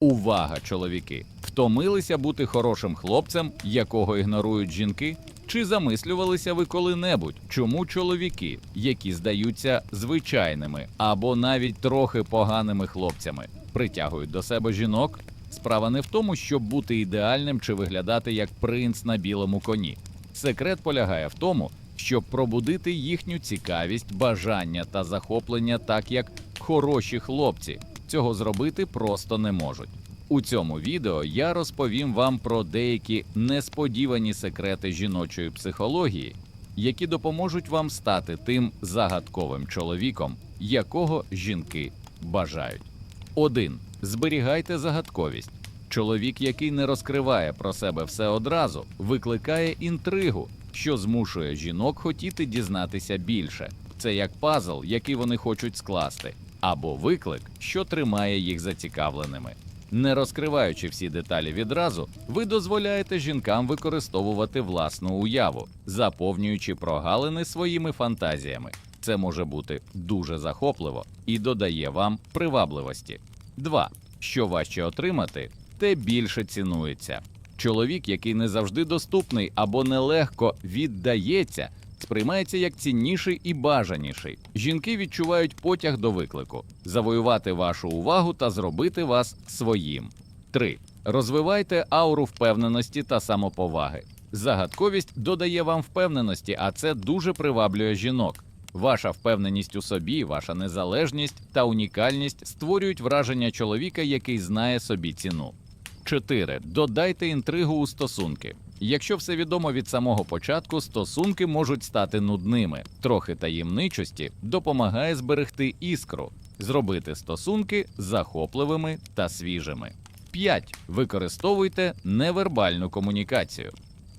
Увага, чоловіки! Втомилися бути хорошим хлопцем, якого ігнорують жінки? Чи замислювалися ви коли-небудь, чому чоловіки, які здаються звичайними або навіть трохи поганими хлопцями, притягують до себе жінок? Справа не в тому, щоб бути ідеальним чи виглядати як принц на білому коні. Секрет полягає в тому, щоб пробудити їхню цікавість, бажання та захоплення, так як хороші хлопці цього зробити просто не можуть. У цьому відео я розповім вам про деякі несподівані секрети жіночої психології, які допоможуть вам стати тим загадковим чоловіком, якого жінки бажають. 1. Зберігайте загадковість. Чоловік, який не розкриває про себе все одразу, викликає інтригу, що змушує жінок хотіти дізнатися більше. Це як пазл, який вони хочуть скласти, або виклик, що тримає їх зацікавленими. Не розкриваючи всі деталі відразу, ви дозволяєте жінкам використовувати власну уяву, заповнюючи прогалини своїми фантазіями. Це може бути дуже захопливо і додає вам привабливості. 2. Що важче отримати, те більше цінується. Чоловік, який не завжди доступний або нелегко віддається, сприймається як цінніший і бажаніший. Жінки відчувають потяг до виклику, завоювати вашу увагу та зробити вас своїм. 3. Розвивайте ауру впевненості та самоповаги. Загадковість додає вам впевненості, а це дуже приваблює жінок. Ваша впевненість у собі, ваша незалежність та унікальність створюють враження чоловіка, який знає собі ціну. 4. Додайте інтригу у стосунки. Якщо все відомо від самого початку, стосунки можуть стати нудними. Трохи таємничості допомагає зберегти іскру, зробити стосунки захопливими та свіжими. 5. Використовуйте невербальну комунікацію.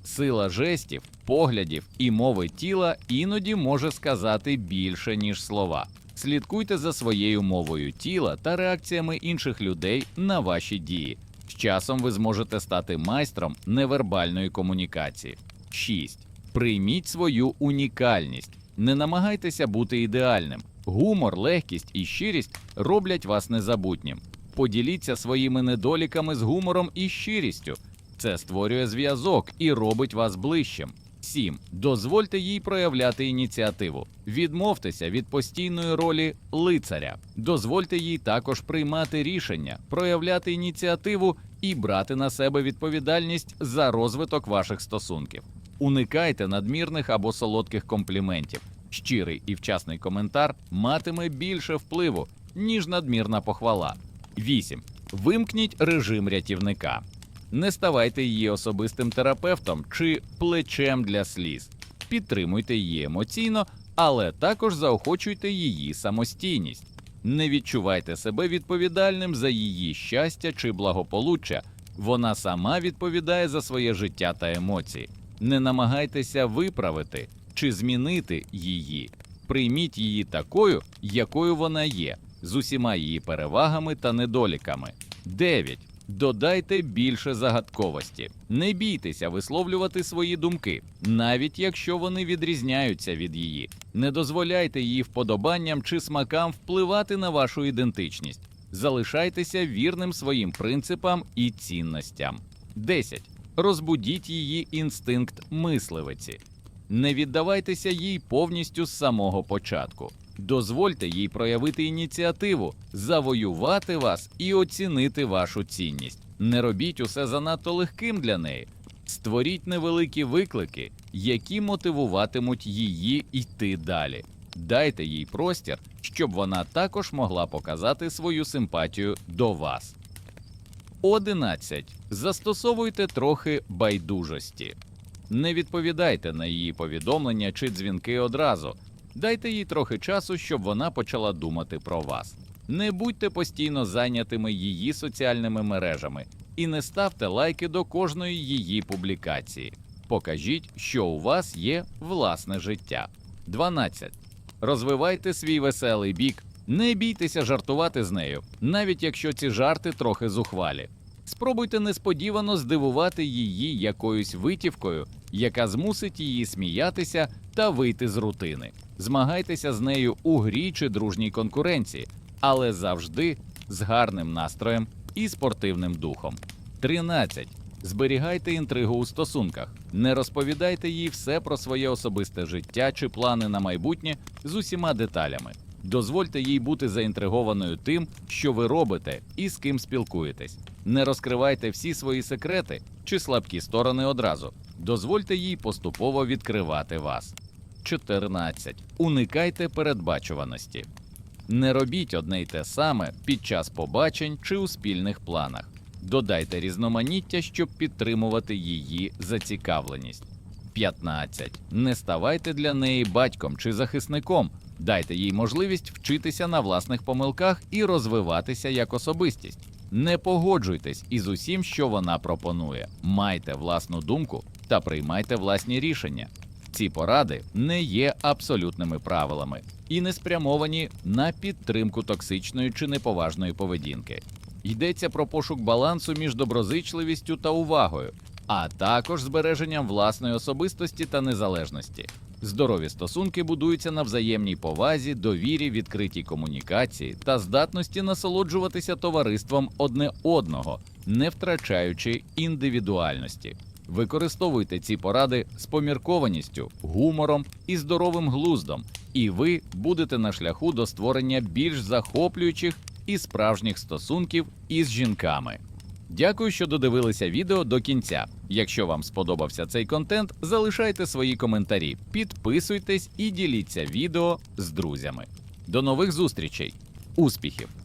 Сила жестів, поглядів і мови тіла іноді може сказати більше, ніж слова. Слідкуйте за своєю мовою тіла та реакціями інших людей на ваші дії. Часом ви зможете стати майстром невербальної комунікації. 6. Прийміть свою унікальність. Не намагайтеся бути ідеальним. Гумор, легкість і щирість роблять вас незабутнім. Поділіться своїми недоліками з гумором і щирістю. Це створює зв'язок і робить вас ближчим. 7. Дозвольте їй проявляти ініціативу. Відмовтеся від постійної ролі лицаря. Дозвольте їй також приймати рішення, проявляти ініціативу і брати на себе відповідальність за розвиток ваших стосунків. Уникайте надмірних або солодких компліментів. Щирий і вчасний коментар матиме більше впливу, ніж надмірна похвала. 8. Вимкніть режим рятівника. Не ставайте її особистим терапевтом чи плечем для сліз. Підтримуйте її емоційно, але також заохочуйте її самостійність. Не відчувайте себе відповідальним за її щастя чи благополуччя. Вона сама відповідає за своє життя та емоції. Не намагайтеся виправити чи змінити її. Прийміть її такою, якою вона є, з усіма її перевагами та недоліками. 9. Додайте більше загадковості. Не бійтеся висловлювати свої думки, навіть якщо вони відрізняються від її. Не дозволяйте її вподобанням чи смакам впливати на вашу ідентичність. Залишайтеся вірним своїм принципам і цінностям. 10. Розбудіть її інстинкт мисливиці. Не віддавайтеся їй повністю з самого початку. Дозвольте їй проявити ініціативу, завоювати вас і оцінити вашу цінність. Не робіть усе занадто легким для неї. Створіть невеликі виклики, які мотивуватимуть її йти далі. Дайте їй простір, щоб вона також могла показати свою симпатію до вас. 11. Застосовуйте трохи байдужості. Не відповідайте на її повідомлення чи дзвінки одразу. Дайте їй трохи часу, щоб вона почала думати про вас. Не будьте постійно зайнятими її соціальними мережами і не ставте лайки до кожної її публікації. Покажіть, що у вас є власне життя. 12. Розвивайте свій веселий бік. Не бійтеся жартувати з нею, навіть якщо ці жарти трохи зухвалі. Спробуйте несподівано здивувати її якоюсь витівкою, яка змусить її сміятися та вийти з рутини. Змагайтеся з нею у грі чи дружній конкуренції, але завжди з гарним настроєм і спортивним духом. 13. Зберігайте інтригу у стосунках. Не розповідайте їй все про своє особисте життя чи плани на майбутнє з усіма деталями. Дозвольте їй бути заінтригованою тим, що ви робите і з ким спілкуєтесь. Не розкривайте всі свої секрети чи слабкі сторони одразу. Дозвольте їй поступово відкривати вас. 14. Уникайте передбачуваності. Не робіть одне й те саме під час побачень чи у спільних планах. Додайте різноманіття, щоб підтримувати її зацікавленість. 15. Не ставайте для неї батьком чи захисником. Дайте їй можливість вчитися на власних помилках і розвиватися як особистість. Не погоджуйтесь із усім, що вона пропонує. Майте власну думку та приймайте власні рішення. Ці поради не є абсолютними правилами і не спрямовані на підтримку токсичної чи неповажної поведінки. Йдеться про пошук балансу між доброзичливістю та увагою, а також збереженням власної особистості та незалежності. Здорові стосунки будуються на взаємній повазі, довірі, відкритій комунікації та здатності насолоджуватися товариством одне одного, не втрачаючи індивідуальності. Використовуйте ці поради з поміркованістю, гумором і здоровим глуздом, і ви будете на шляху до створення більш захоплюючих і справжніх стосунків із жінками. Дякую, що додивилися відео до кінця. Якщо вам сподобався цей контент, залишайте свої коментарі, підписуйтесь і діліться відео з друзями. До нових зустрічей! Успіхів!